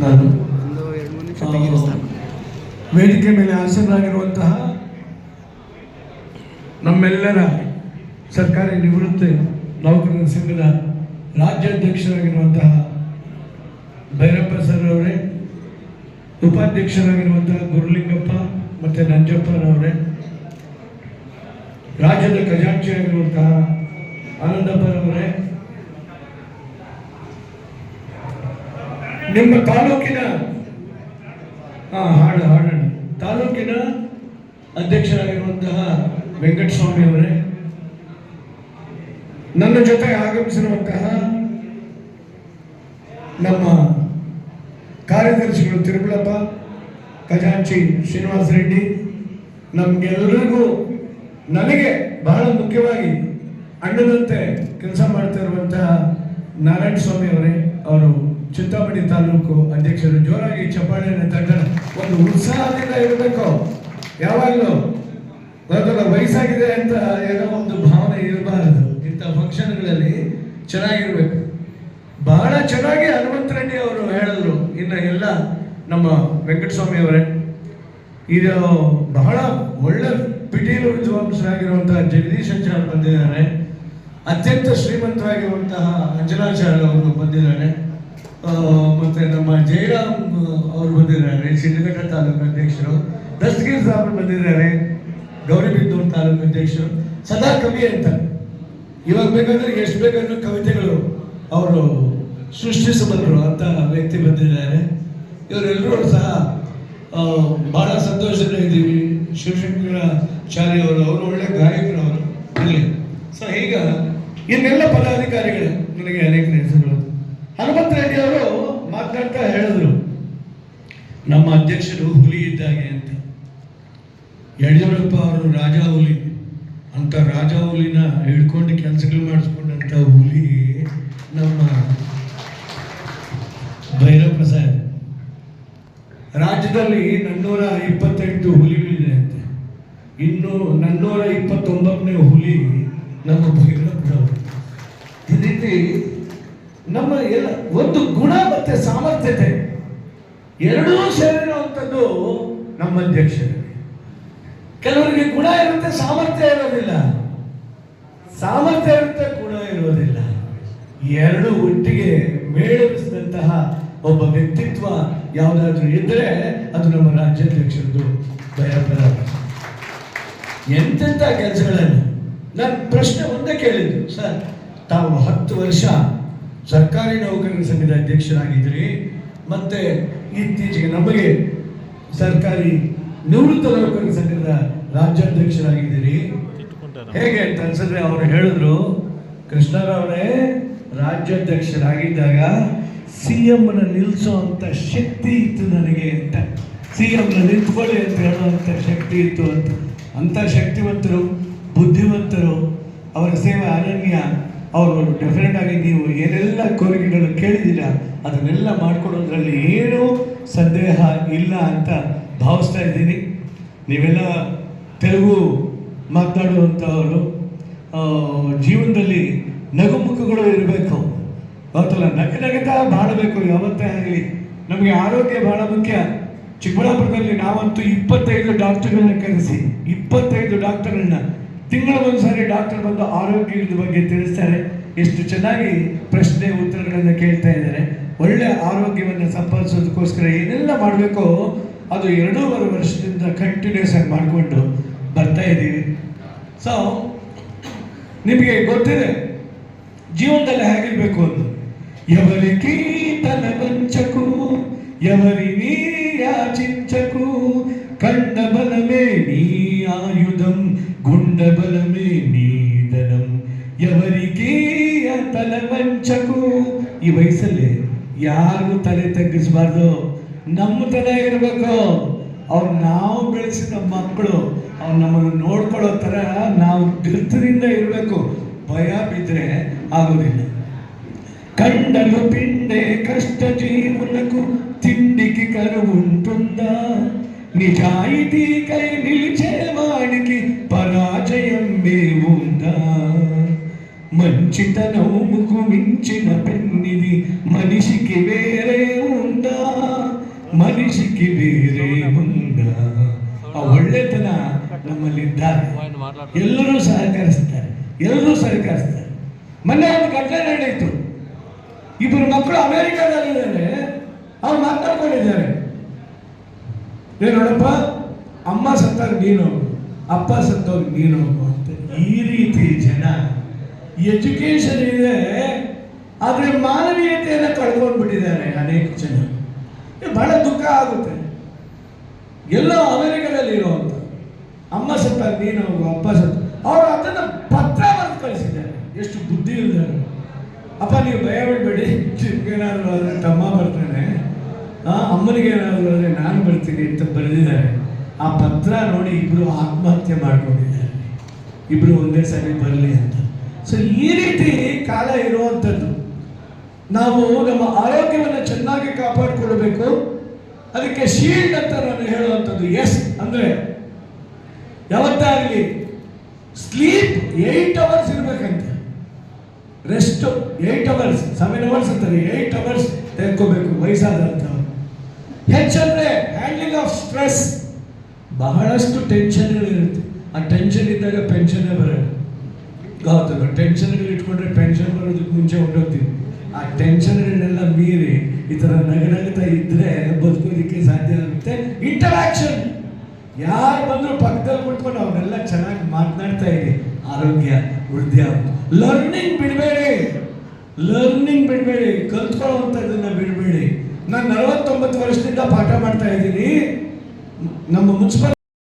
ನಾನು. ವೇದಿಕೆ ಮೇಲೆ ಆಸೀನರಾಗಿರುವಂತಹ ನಮ್ಮೆಲ್ಲರ ಸರ್ಕಾರಿ ನಿವೃತ್ತ ನೌಕರರ ಸಂಘದ ರಾಜ್ಯಾಧ್ಯಕ್ಷರಾಗಿರುವಂತಹ ಭೈರಪ್ಪ ಸರ್ ಅವರೇ ಉಪಾಧ್ಯಕ್ಷರಾಗಿರುವಂತಹ ಗುರುಲಿಂಗಪ್ಪ ಮತ್ತು ನಂಜಪ್ಪನವರೇ ರಾಜ್ಯದ ಖಜಾಂಚಿಯಾಗಿರುವಂತಹ ಆನಂದಪ್ಪನವರೇ ನಿಮ್ಮ ತಾಲೂಕಿನ ಹಾಡು ಹಾಡೋಣ ತಾಲೂಕಿನ ಅಧ್ಯಕ್ಷರಾಗಿರುವಂತಹ ವೆಂಕಟಸ್ವಾಮಿ ಅವರೇ, ನನ್ನ ಜೊತೆ ಆಗಮಿಸಿರುವಂತಹ ನಮ್ಮ ಕಾರ್ಯದರ್ಶಿಗಳು ತಿರುಮಲಪ್ಪ, ಖಜಾಂಚಿ ಶ್ರೀನಿವಾಸ ರೆಡ್ಡಿ, ನಮ್ಗೆಲ್ಲರಿಗೂ ನನಗೆ ಬಹಳ ಮುಖ್ಯವಾಗಿ ಅಣ್ಣದಂತೆ ಕೆಲಸ ಮಾಡ್ತಾ ಇರುವಂತಹ ನಾರಾಯಣ ಸ್ವಾಮಿ ಅವರೇ, ಅವರು ಚಿಂತಾಮಣಿ ತಾಲೂಕು ಅಧ್ಯಕ್ಷರು ಜೋರಾಗಿ ಚಪ್ಪಾಳೆಯನ್ನು ತಂಡ ಒಂದು ಉತ್ಸಾಹದಿಂದ ಇರಬೇಕು. ಯಾವಾಗಲೂ ವಯಸ್ಸಾಗಿದೆ ಅಂತ ಏನೋ ಒಂದು ಭಾವನೆ ಇರಬಾರದು. ಇಂಥ ಫಂಕ್ಷನ್ಗಳಲ್ಲಿ ಚೆನ್ನಾಗಿರ್ಬೇಕು. ಬಹಳ ಚೆನ್ನಾಗಿ ಹನುಮಂತ ರೆಡ್ಡಿ ಅವರು ಹೇಳಿದ್ರು. ಇನ್ನು ಎಲ್ಲ ನಮ್ಮ ವೆಂಕಟಸ್ವಾಮಿ ಅವರೇ. ಇದು ಬಹಳ ಒಳ್ಳೆ ಪಿಟೀಲು ವಿದ್ವಾಂಸರಾಗಿರುವಂತಹ ಜಗದೀಶ್ ಬಂದಿದ್ದಾರೆ. ಅತ್ಯಂತ ಶ್ರೀಮಂತವಾಗಿರುವಂತಹ ಅಂಜನಾಚಾರ್ಯ ಅವರು ಬಂದಿದ್ದಾರೆ. ಮತ್ತೆ ನಮ್ಮ ಜಯರಾಮ್ ಅವರು ಬಂದಿದ್ದಾರೆ. ಶಿಡ್ಲಘಟ್ಟ ತಾಲೂಕು ಅಧ್ಯಕ್ಷರು. ದಸ್ತಗಿರಿ ಸಾಹೇಬ್ ಬಂದಿದ್ದಾರೆ. ಗೌರಿಬಿದ್ದೂರು ತಾಲೂಕು ಅಧ್ಯಕ್ಷರು. ಸದಾ ಕವಿ ಅಂತ. ಇವಾಗ ಬೇಕಂದ್ರೆ ಎಷ್ಟು ಬೇಕಂದ್ರೆ ಕವಿತೆಗಳು ಅವರು ಸೃಷ್ಟಿಸಬಲ್ಲರು ಅಂತ ವ್ಯಕ್ತಿ ಬಂದಿದ್ದಾರೆ. ಇವರೆಲ್ಲರೂ ಸಹ ಬಹಳ ಸಂತೋಷದಿಂದ ಇದ್ದೀವಿ. ಶಿವಶಂಕರ ಶಾಲೆಯವರು ಅವರು ಒಳ್ಳೆ ಗಾಯಕರು ಅವರು. ಅಲ್ಲಿ ಸೊ ಈಗ ಇನ್ನೆಲ್ಲ ಪದಾಧಿಕಾರಿಗಳು. ನನಗೆ ಅನೇಕ ಹೆಸರುಗಳು. ಹನುಮಂತ ರೆಡ್ಡಿ ಅವರು ಮಾತಾಡ್ತಾ ಹೇಳಿದ್ರು. ನಮ್ಮ ಅಧ್ಯಕ್ಷರು ಹುಲಿ ಇದ್ದಾಗೆ ಅಂತ. ಯಡಿಯೂರಪ್ಪ ಅವರು ರಾಜ ಹುಲಿ. ಅಂತ ರಾಜ ಹುಲಿನ ಹಿಡ್ಕೊಂಡು ಕೆಲಸಗಳು ಮಾಡಿಸ್ಕೊಂಡಂತ ಹುಲಿ ನಮ್ಮ ಭೈರಪ್ಪ ಸಾಹೇಬ್ ರಾಜ್ಯದಲ್ಲಿ ನನ್ನೂರ ಇಪ್ಪತ್ತೆಂಟು ಹುಲಿಗಳಿದೆ ಅಂತ. ಇನ್ನು ನನ್ನೂರ ಇಪ್ಪತ್ತೊಂಬತ್ತನೇ ಹುಲಿ ನಮ್ಮ ಭೈರಪ್ಪನವರು ಈ ರೀತಿ ನಮ್ಮ ಎಲ್ಲ ಒಂದು ಗುಣ ಮತ್ತೆ ಸಾಮರ್ಥ್ಯತೆ ಎರಡೂ ಸೇರಿರುವಂಥದ್ದು ನಮ್ಮ ಅಧ್ಯಕ್ಷರಿಗೆ. ಕೆಲವರಿಗೆ ಗುಣ ಇರುತ್ತೆ, ಸಾಮರ್ಥ್ಯ ಇರೋದಿಲ್ಲ. ಸಾಮರ್ಥ್ಯ ಇರುತ್ತೆ, ಗುಣ ಇರೋದಿಲ್ಲ. ಎರಡು ಒಟ್ಟಿಗೆ ಮೇಳವಿಸಿದಂತಹ ಒಬ್ಬ ವ್ಯಕ್ತಿತ್ವ ಯಾವುದಾದ್ರೂ ಇದ್ದರೆ ಅದು ನಮ್ಮ ರಾಜ್ಯಾಧ್ಯಕ್ಷರದ್ದು ಭಯಪರ ಎಂತೆಂಥ ಕೆಲಸಗಳನ್ನು? ನಾನು ಪ್ರಶ್ನೆ ಒಂದೇ ಕೇಳಿದ್ದು, ಸರ್, ತಾವು ಹತ್ತು ವರ್ಷ ಸರ್ಕಾರಿ ನೌಕರರ ಸಂಘದ ಅಧ್ಯಕ್ಷರಾಗಿದ್ರಿ. ಮತ್ತೆ ಇತ್ತೀಚೆಗೆ ನಮಗೆ ಸರ್ಕಾರಿ ನಿವೃತ್ತ ನೌಕರರ ಸಂಘದ ರಾಜ್ಯಾಧ್ಯಕ್ಷರಾಗಿದ್ದೀರಿ. ಹೇಗೆ ಅಂತ ಅನ್ಸಿದ್ರೆ ಅವರು ಹೇಳಿದ್ರು ಕೃಷ್ಣರವರೇ ರಾಜ್ಯಾಧ್ಯಕ್ಷರಾಗಿದ್ದಾಗ ಸಿ ಎಮ್ನ ನಿಲ್ಲಿಸೋ ಅಂತ ಶಕ್ತಿ ಇತ್ತು ನನಗೆ ಅಂತ. ಸಿ ಎಮ್ನ ನಿಂತ್ಕೊಳ್ಳಿ ಅಂತ ಹೇಳುವಂಥ ಶಕ್ತಿ ಇತ್ತು ಅಂತ. ಅಂಥ ಶಕ್ತಿವಂತರು, ಬುದ್ಧಿವಂತರು, ಅವರ ಸೇವೆ ಅನನ್ಯ ಅವರು ಡೆಫಿನೆಟ್ ಆಗಿ ನೀವು ಏನೆಲ್ಲ ಕೋರಿಕೆಗಳು ಕೇಳಿದ್ದೀರಾ, ಅದನ್ನೆಲ್ಲ ಮಾಡಿಕೊಡೋದ್ರಲ್ಲಿ ಏನೂ ಸಂದೇಹ ಇಲ್ಲ ಅಂತ ಭಾವಿಸ್ತಾ ಇದ್ದೀನಿ. ನೀವೆಲ್ಲ ತೆಲುಗು ಮಾತನಾಡುವಂಥವರು ಜೀವನದಲ್ಲಿ ನಗುಮುಖಗಳು ಇರಬೇಕು. ಗೊತ್ತಲ್ಲ ನಗ ನಗತಾ ಬಾಳಬೇಕು, ಯಾವತ್ತೇ ಆಗಲಿ. ನಮಗೆ ಆರೋಗ್ಯ ಬಹಳ ಮುಖ್ಯ. ಚಿಕ್ಕಬಳ್ಳಾಪುರದಲ್ಲಿ ನಾವಂತೂ ಇಪ್ಪತ್ತೈದು ಡಾಕ್ಟರ್ಗಳನ್ನ ಕರೆಸಿ, ಇಪ್ಪತ್ತೈದು ಡಾಕ್ಟರ್ಗಳನ್ನ ತಿಂಗಳಿಗೊಂದ್ಸಾರಿ ಡಾಕ್ಟರ್ ಬಂದು ಆರೋಗ್ಯದ ಬಗ್ಗೆ ತಿಳಿಸ್ತಾರೆ. ಎಷ್ಟು ಚೆನ್ನಾಗಿ ಪ್ರಶ್ನೆ ಉತ್ತರಗಳನ್ನು ಕೇಳ್ತಾ ಇದ್ದಾರೆ. ಒಳ್ಳೆ ಆರೋಗ್ಯವನ್ನು ಸಂಪಾದಿಸೋದಕ್ಕೋಸ್ಕರ ಏನೆಲ್ಲ ಮಾಡಬೇಕು ಅದು ಎರಡೂವರೆ ವರ್ಷದಿಂದ ಕಂಟಿನ್ಯೂಸ್ ಆಗಿ ಮಾಡಿಕೊಂಡು ಬರ್ತಾ ಇದ್ದೀವಿ. ಸೊ ನಿಮಗೆ ಗೊತ್ತಿದೆ, ಜೀವನದಲ್ಲಿ ಹೇಗಿರ್ಬೇಕು ಅಂತ. ಎವರಿ ಕೀತನ ವಂಚಕು ಎವರಿ ನೀ ಚಿಂಚಕು ಕಂಡ ಬಲವೇ ನೀ ಆಯುಧಂ గుండ బలమే నీ ధనం ఎవరికి ತಲ ವಂಚಕು ಈ ವಯಸ್ಸಲ್ಲಿ ಯಾರು ತಲೆ ತಗ್ಗಿಸಬಾರ್ದು ನಮ್ಮ ತಲೆ ಇರಬೇಕು ಅವ್ರು ನಾವು ಬೆಳೆಸಿದ ಮಕ್ಕಳು ಅವ್ರು ನಮ್ಮನ್ನು ನೋಡ್ಕೊಳ್ಳೋ ಥರ ನಾವು ಧೃತದಿಂದ ಇರಬೇಕು ಭಯ ಬಿದ್ದರೆ ಆಗೋದಿಲ್ಲ కండలు పిండే కష్ట జీవులకు తిండికి కరువుంటుందా నిజాయితీకై నిలిచేవాడికి పరాజయం ఉందా మంచితనముకు మించిన పెన్నిది మనిషికి వేరే ఉందా ಮನಿಷಿಗೆ ಬೇರೆ ಮುಂದ ಆ ಒಳ್ಳೆತನ ನಮ್ಮಲ್ಲಿದ್ದಾರೆ ಎಲ್ಲರೂ ಸಹಕರಿಸ್ತಾರೆ ಎಲ್ಲರೂ ಸಹಕರಿಸ್ತಾರೆ ಮೊನ್ನೆ ಒಂದು ಘಟನೆ ನಡೆಯಿತು ಇಬ್ಬರು ಮಕ್ಕಳು ಅಮೆರಿಕಾದಲ್ಲಿದ್ದಾರೆ ಅವ್ರು ಮಾತಾಡ್ಕೊಂಡಿದ್ದಾರೆ ಏ ನೋಡಪ್ಪ ಅಮ್ಮ ಸತ್ತಾಗ ನೀನು ಹೋಗು ಅಪ್ಪ ಸತ್ತೋಗಿ ನೀನು ಅಂತ. ಈ ರೀತಿ ಜನ ಎಜುಕೇಶನ್ ಇದೆ, ಆದರೆ ಮಾನವೀಯತೆಯನ್ನು ಕಳ್ಕೊಂಡು ಬಿಟ್ಟಿದ್ದಾರೆ ಅನೇಕ ಜನ. ಬಹಳ ದುಃಖ ಆಗುತ್ತೆ. ಎಲ್ಲ ಅಮೆರಿಕದಲ್ಲಿ ಇರುವಂತ ಅಮ್ಮ ಸತ್ತ ನೀನು ಅಪ್ಪ ಸತ್ತ ಅವರು ಅದನ್ನು ಪತ್ರ ಬರೆದು ಕಳಿಸಿದ್ದಾರೆ. ಎಷ್ಟು ಬುದ್ಧಿ ಇದ್ದಾರೆ ಅಪ್ಪ, ನೀವು ಭಯ ಬಿಡಬೇಡಿ ಏನಾದರೂ ಆದರೆ ತಮ್ಮ ಬರ್ತಾನೆ. ಅಮ್ಮನಿಗೆ ಏನಾದರೂ ಆದರೆ ನಾನು ಬರ್ತೀನಿ ಅಂತ ಬರೆದಿದ್ದಾರೆ. ಆ ಪತ್ರ ನೋಡಿ ಇಬ್ಬರು ಆತ್ಮಹತ್ಯೆ ಮಾಡ್ಕೊಂಡಿದ್ದಾರೆ. ಇಬ್ಬರು ಒಂದೇ ಸರಿ ಬರಲಿ ಅಂತ. ಸೊ ಈ ರೀತಿ ಕಾಲ ಇರುವಂಥದ್ದು. ನಾವು ನಮ್ಮ ಆರೋಗ್ಯವನ್ನು ಚೆನ್ನಾಗಿ ಕಾಪಾಡಿಕೊಳ್ಬೇಕು. ಅದಕ್ಕೆ ಶೀಲ್ಡ್ ಅಂತ ನಾನು ಹೇಳುವಂಥದ್ದು. ಎಸ್ ಅಂದರೆ ಯಾವತ್ತಾಗಲಿ sleep eight hours ಇರಬೇಕಂತೆ. Rest eight hours seven hours ಅಂತಾರೆ. ಏಯ್ಟ್ ಅವರ್ಸ್ ತೆಗೆದುಕೋಬೇಕು ವಯಸ್ಸಾದಂಥವ್ರು ಹೆಚ್ಚಂದ್ರೆ ಹ್ಯಾಂಡ್ಲಿಂಗ್ ಆಫ್ ಸ್ಟ್ರೆಸ್ ಬಹಳಷ್ಟು ಟೆನ್ಷನ್ಗಳಿರುತ್ತೆ ಆ ಟೆನ್ಷನ್ ಇದ್ದಾಗ ಪೆನ್ಷನ್ನೇ ಬರೋದು ಗೌತಮ ಟೆನ್ಷನ್ಗಳು ಇಟ್ಕೊಂಡ್ರೆ ಪೆನ್ಷನ್ ಬರೋದಕ್ಕೆ ಮುಂಚೆ ಹೊರಟೋಗ್ತೀವಿ. ಆ ಟೆನ್ಷನ್ಗಳನ್ನೆಲ್ಲ ಮೀರಿ ಈ ಥರ ನಗನಗ್ತಾ ಇದ್ದರೆ ಬದುಕೋದಕ್ಕೆ ಸಾಧ್ಯ ಆಗುತ್ತೆ. ಇಂಟರಾಕ್ಷನ್ ಯಾರು ಬಂದರೂ ಪಕ್ಕದಲ್ಲಿ ಕೂತ್ಕೊಂಡು ಅವನ್ನೆಲ್ಲ ಚೆನ್ನಾಗಿ ಮಾತನಾಡ್ತಾ ಇದೆ ಆರೋಗ್ಯ, ವೃದ್ಧಿ ಆಗುತ್ತೆ. ಲರ್ನಿಂಗ್ ಬಿಡಬೇಡಿ. ಲರ್ನಿಂಗ್ ಬಿಡಬೇಡಿ. ಕಲ್ತ್ಕೊಳ್ಳೋವಂಥದ್ದನ್ನು ಬಿಡಬೇಡಿ. ನಾನು ನಲವತ್ತೊಂಬತ್ತು ವರ್ಷದಿಂದ ಪಾಠ ಮಾಡ್ತಾ ಇದ್ದೀನಿ. ನಮ್ಮ ಮುನ್ಸಿಪಲ್